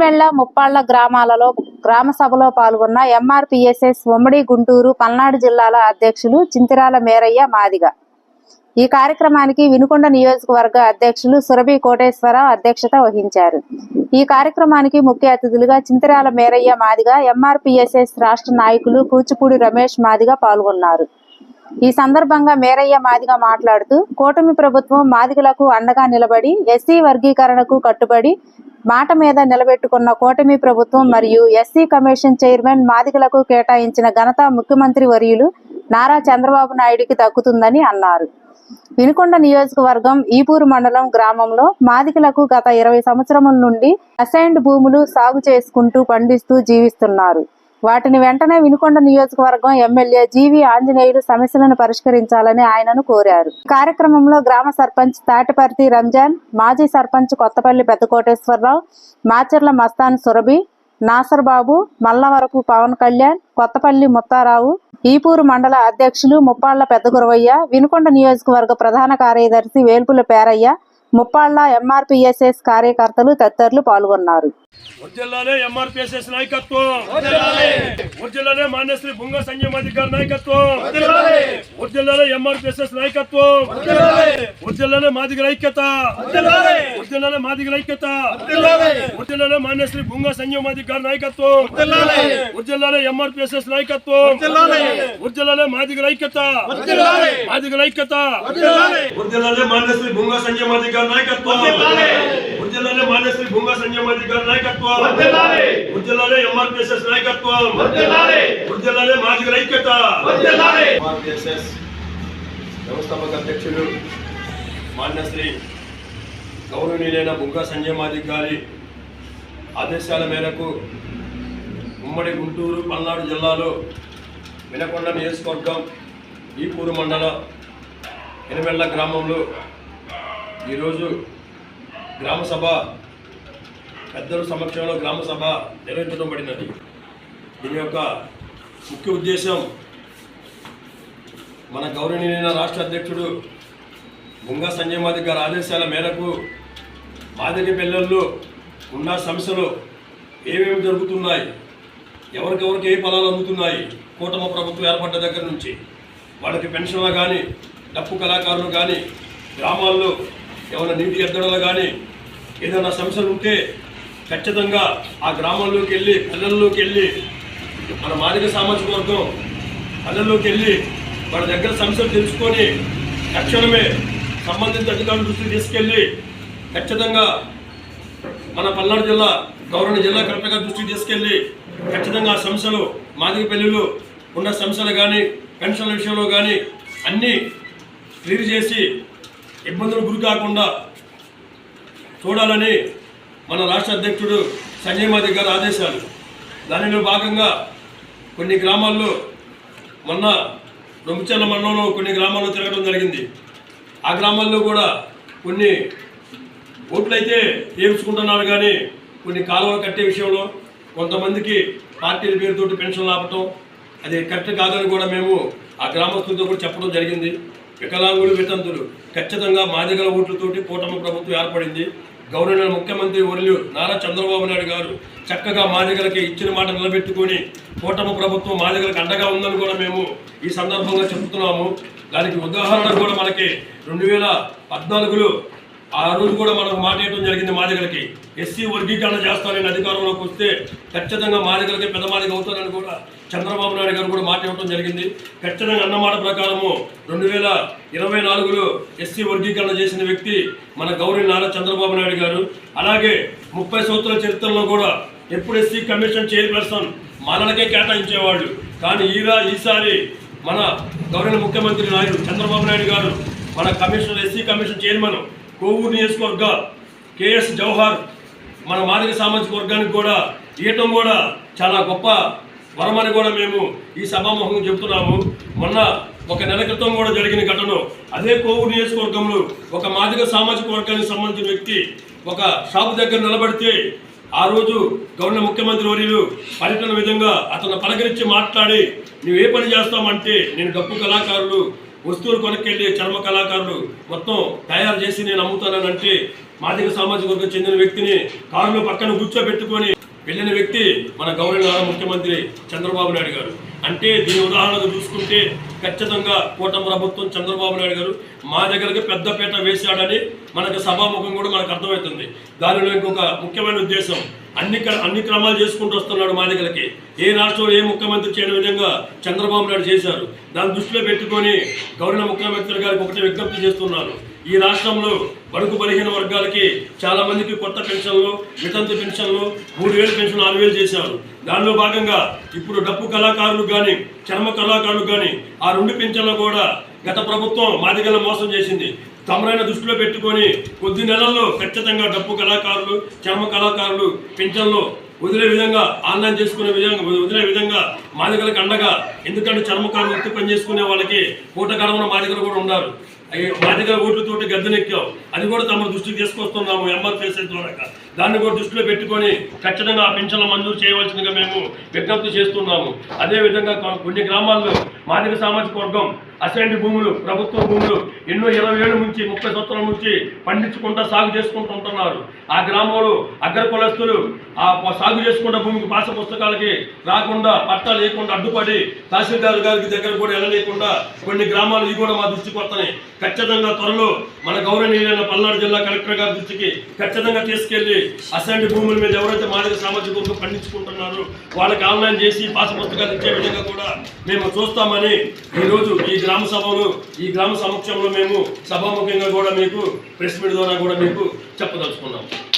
ఎనిమెళ్ళ ముప్పాళ్ళ గ్రామాలలో గ్రామ సభలో పాల్గొన్న ఎంఆర్పిఎస్ఎస్ ఉమ్మడి గుంటూరు పల్నాడు జిల్లాల అధ్యక్షులు చింతిరాల మేరయ్య మాదిగ. ఈ కార్యక్రమానికి వినుకొండ నియోజకవర్గ అధ్యక్షులు సురభి కోటేశ్వర అధ్యక్షత వహించారు. ఈ కార్యక్రమానికి ముఖ్య అతిథులుగా చింతిరాల మేరయ్య మాదిగ ఎంఆర్పిఎస్ఎస్ రాష్ట్ర నాయకులు కూచిపూడి రమేష్ మాదిగ పాల్గొన్నారు. ఈ సందర్భంగా మేరయ్య మాదిగ మాట్లాడుతూ కూటమి ప్రభుత్వం మాదిగలకు అండగా నిలబడి ఎస్సీ వర్గీకరణకు కట్టుబడి మాట మీద నిలబెట్టుకున్న కూటమి ప్రభుత్వం మరియు ఎస్సీ కమిషన్ చైర్మన్ మాదికలకు కేటాయించిన ఘనత ముఖ్యమంత్రి వర్యులు నారా చంద్రబాబు నాయుడికి దక్కుతుందని అన్నారు. వినుకొండ నియోజకవర్గం ఈపూరు మండలం గ్రామంలో మాదికలకు గత ఇరవై సంవత్సరముల నుండి అసైన్డ్ భూములు సాగు చేసుకుంటూ పండిస్తూ జీవిస్తున్నారు. వాటిని వెంటనే వినుకొండ నియోజకవర్గం ఎమ్మెల్యే జీవి ఆంజనేయులు సమస్యలను పరిష్కరించాలని ఆయనను కోరారు. కార్యక్రమంలో గ్రామ సర్పంచ్ తాటిపర్తి రంజాన్ మాజీ సర్పంచ్ కొత్తపల్లి పెద్దకోటేశ్వరరావు మాచర్ల మస్తాన్ సురభి నాసర్ బాబు మల్లవరపు పవన్ కళ్యాణ్ కొత్తపల్లి ముత్తారావు ఈపూరు మండల అధ్యక్షులు ముప్పాళ్ళ పెద్ద గురవయ్య వినుకొండ నియోజకవర్గ ప్రధాన కార్యదర్శి వేల్పుల పేరయ్య ముప్పాళ్ళ ఎంఆర్పిఎస్ఎస్ కార్యకర్తలు తదితరులు పాల్గొన్నారు. వర్జిల్లాలే ఎంఆర్పిఎస్ఎస్ నాయకత్వం. వర్జిల్లాలే మాన్యశ్రీ బుంగ సంజయ్ అధికారి నాయకత్వం. వర్జిల్లాలే ఎంఆర్పిఎస్ఎస్ నాయకత్వం. వర్జిల్లాలే మాదిగల ఐక్యత. వర్జిల్లాలే మాదిగల ఐక్యత. వర్జిల్లాలే మాన్యశ్రీ బుంగ సంజయ్ అధికారి నాయకత్వం. వర్జిల్లాలే ఎంఆర్పిఎస్ఎస్ నాయకత్వం. వర్జిల్లాలే మాదిగల ఐక్యత. మాదిగల ఐక్యత. వర్జిల్లాలే మాన్యశ్రీ బుంగ సంజయ్ అధికారి నాయకత్వం. వర్జిల్లాలే మాన్యశ్రీ బుంగ సంజయ్ అధికారి నాయకత్వం. వర్జిల్లాలే ఎంఆర్పిఎస్ఎస్ నాయకత్వం. వర్జిల్లాలే మాదిగల ఐక్యత. వ్యవస్థాపక అధ్యక్షులు మాన్యశ్రీ గౌరవనీయులైన బుగ్గ సంజయ్ మాదిక్ గారి ఆదేశాల మేరకు ఉమ్మడి గుంటూరు పల్నాడు జిల్లాలో వినకొండ నియోజకవర్గం ఈపూరు మండల ఎనిమెళ్ళ గ్రామంలో ఈరోజు గ్రామ సభ పెద్దల సమక్షంలో గ్రామ సభ నిర్వహించడం పడినది దీని యొక్క ముఖ్య ఉద్దేశం మన గౌరవనీయులైన రాష్ట్ర అధ్యక్షుడు బుంగా సంజయ్ మాదిక్ గారి ఆదేశాల మేరకు మాదిరి పిల్లల్లో ఉన్న సమస్యలు ఏమేమి జరుగుతున్నాయి ఎవరికెవరికి ఏ ఫలాలు అందుతున్నాయి కూటమి ప్రభుత్వం ఏర్పడ్డ దగ్గర నుంచి వాళ్ళకి పెన్షన్లు కానీ డప్పు కళాకారులు కానీ గ్రామాల్లో ఏమైనా నీటి ఎద్దడలు కానీ ఏదైనా సమస్యలు ఉంటే ఖచ్చితంగా ఆ గ్రామంలోకి వెళ్ళి పల్లెల్లోకి వెళ్ళి మన మాదిక సామాజిక వర్గం పల్లెల్లోకి వెళ్ళి వాళ్ళ దగ్గర సమస్యలు తెలుసుకొని తక్షణమే సంబంధిత అధికారుల దృష్టికి తీసుకెళ్ళి ఖచ్చితంగా మన పల్నాడు జిల్లా గౌరవ జిల్లా కలెక్టర్ గారి దృష్టికి తీసుకెళ్ళి ఖచ్చితంగా ఆ సమస్యలు మాదిక పెళ్ళిలో ఉన్న సమస్యలు కానీ పెన్షన్ల విషయంలో కానీ అన్నీ క్లియర్ చేసి ఇబ్బందులు గురి కాకుండా చూడాలని మన రాష్ట్ర అధ్యక్షుడు సంజయ్ మాదిక్ గారి ఆదేశాలు. దానిలో భాగంగా కొన్ని గ్రామాల్లో మొన్న రొమ్మిచల్ల మండలంలో కొన్ని గ్రామాల్లో తిరగడం జరిగింది. ఆ గ్రామాల్లో కూడా కొన్ని ఓట్లు అయితే కానీ కొన్ని కాలువలు కట్టే విషయంలో కొంతమందికి పార్టీల పేరుతోటి పెన్షన్లు ఆపటం అది కరెక్ట్ కాదని కూడా మేము ఆ గ్రామస్తులతో కూడా చెప్పడం జరిగింది. వికలాంగులు వితంతులు. ఖచ్చితంగా మాదిగల ఓట్లతోటి కూటమి ప్రభుత్వం ఏర్పడింది. గౌరవ ముఖ్యమంత్రి వర్యులు నారా చంద్రబాబు నాయుడు గారు చక్కగా మాదిగలకి ఇచ్చిన మాట నిలబెట్టుకొని కూటమి ప్రభుత్వం మాదిగలకు అండగా ఉందని కూడా మేము ఈ సందర్భంగా చెబుతున్నాము దానికి ఉదాహరణ కూడా మనకి రెండు వేల పద్నాలుగులో ఆ రోజు కూడా మనకు మాట ఇవ్వడం జరిగింది మాదిగలకి ఎస్సీ వర్గీకరణ చేస్తానని అధికారంలోకి వస్తే ఖచ్చితంగా మాదిగలకి పెద్ద మాదిగ అవుతానని కూడా చంద్రబాబు నాయుడు గారు కూడా మాట ఇవ్వడం జరిగింది. ఖచ్చితంగా అన్నమాట ప్రకారము రెండు వేల ఇరవై నాలుగులో ఎస్సీ వర్గీకరణ చేసిన వ్యక్తి మన గౌరీ నారా చంద్రబాబు నాయుడు గారు. అలాగే ముప్పై సంవత్సరాల చరిత్రలో కూడా ఎప్పుడు ఎస్సీ కమిషన్ చైర్పర్సన్ మనలకే కేటాయించేవాళ్ళు. కానీ ఈరా ఈసారి మన గౌరవ ముఖ్యమంత్రి నాయుడు చంద్రబాబు నాయుడు గారు మన commission SC commission chairman Kovur నియోజకవర్గ కేఎస్ జవహర్ మన మాదిక సామాజిక వర్గానికి కూడా ఇవ్వటం కూడా చాలా గొప్ప వరమని కూడా మేము ఈ సభాముఖంగా చెబుతున్నాము. మొన్న ఒక నెల క్రితం కూడా జరిగిన ఘటన అదే కోవూరు నియోజకవర్గంలో ఒక మాదిక సామాజిక వర్గానికి సంబంధించిన వ్యక్తి ఒక షాపు దగ్గర నిలబడితే ఆ రోజు గవర్నర్ ముఖ్యమంత్రి వర్యులు పర్యటన విధంగా అతను పలకరించి మాట్లాడి నువ్వు ఏ పని చేస్తామంటే నేను డప్పు కళాకారులు వస్తువులు కొనుక్కెళ్ళి చర్మ కళాకారులు మొత్తం తయారు చేసి నేను అమ్ముతానని అంటే సామాజిక వర్గం చెందిన వ్యక్తిని కారులో పక్కన కూర్చోబెట్టుకొని వెళ్ళిన వ్యక్తి మన గౌరవ ముఖ్యమంత్రి చంద్రబాబు నాయుడు గారు. అంటే దీని ఉదాహరణకు చూసుకుంటే ఖచ్చితంగా కూటమి ప్రభుత్వం చంద్రబాబు నాయుడు గారు మా దగ్గరకు పెద్దపేట వేశాడని మనకు సభాముఖం కూడా మనకు అర్థమవుతుంది. దానిలో ఇంకొక ముఖ్యమైన ఉద్దేశం అన్ని అన్ని క్రమాలు చేసుకుంటూ వస్తున్నాడు మా దగ్గరికి ఏ రాష్ట్రంలో ఏ ముఖ్యమంత్రి చేయని విధంగా చంద్రబాబు నాయుడు చేశారు? దాన్ని దృష్టిలో పెట్టుకొని గౌరవ ముఖ్యమంత్రి గారికి ఒకటే విజ్ఞప్తి చేస్తున్నాను. ఈ రాష్ట్రంలో బడుగు బలహీన వర్గాలకి చాలా మందికి కొత్త పెన్షన్లు వితంతు పెన్షన్లు మూడు వేలు పెన్షన్ ఆరు వేలు చేశారు. దానిలో భాగంగా ఇప్పుడు డప్పు కళాకారులు కానీ చర్మ కళాకారులు కానీ ఆ రెండు పెన్షన్లు కూడా గత ప్రభుత్వం మాదిగల మోసం చేసింది. తమరైన దృష్టిలో పెట్టుకొని కొద్ది నెలల్లో ఖచ్చితంగా డప్పు కళాకారులు చర్మ కళాకారులు పెన్షన్లు వదిలే విధంగా ఆన్లైన్ చేసుకునే విధంగా వదిలే విధంగా మాదిగలకు అండగా ఎందుకంటే చర్మకారులు వృత్తి పని చేసుకునే వాళ్ళకి పూట గడవన మాదిగలు కూడా ఉన్నారు. మాదిగా మా ఓట్లతోటి గద్దెనెక్కాం అది కూడా తమ దృష్టికి తీసుకొస్తున్నాము ఎంఆర్పిఎస్ఎస్ ద్వారా దాన్ని కూడా దృష్టిలో పెట్టుకొని ఖచ్చితంగా ఆ పెన్షన్ల మంజూరు చేయవలసిందిగా మేము విజ్ఞప్తి చేస్తున్నాము. అదేవిధంగా కొన్ని గ్రామాల్లో మాదిగ సామాజిక వర్గం అసెంట్ భూములు ప్రభుత్వ భూములు ఎన్నో ఇరవై ఏళ్ళ నుంచి ముప్పై సంవత్సరాల నుంచి పండించుకుంటా సాగు చేసుకుంటూ ఉంటున్నారు. ఆ గ్రామంలో అగ్ర కులస్తులు ఆ సాగు చేసుకున్న భూమికి పాస పుస్తకాలకి రాకుండా పట్టా లేకుండా అడ్డుపడి తహసీల్దార్ గారికి దగ్గర కూడా వెళ్ళలేకుండా కొన్ని గ్రామాలు ఇవి కూడా మా దృష్టికి వస్తున్నాయి. ఖచ్చితంగా త్వరలో మన గౌరవనీయులైన పల్నాడు జిల్లా కలెక్టర్ గారి దృష్టికి ఖచ్చితంగా తీసుకెళ్ళి అసెంబ్లీ భూముల మీద ఎవరైతే మాదిక సామాజిక వర్గం పండించుకుంటున్నారో వాళ్ళకి ఆన్లైన్ చేసి పాస పుస్తకాలు ఇచ్చే విధంగా కూడా మేము చూస్తామని ఈరోజు ఈ గ్రామ సభలో ఈ గ్రామ సమక్షంలో మేము సభాముఖంగా కూడా మీకు ప్రెస్ మీట్ ద్వారా కూడా మీకు చెప్పదలుచుకున్నాం.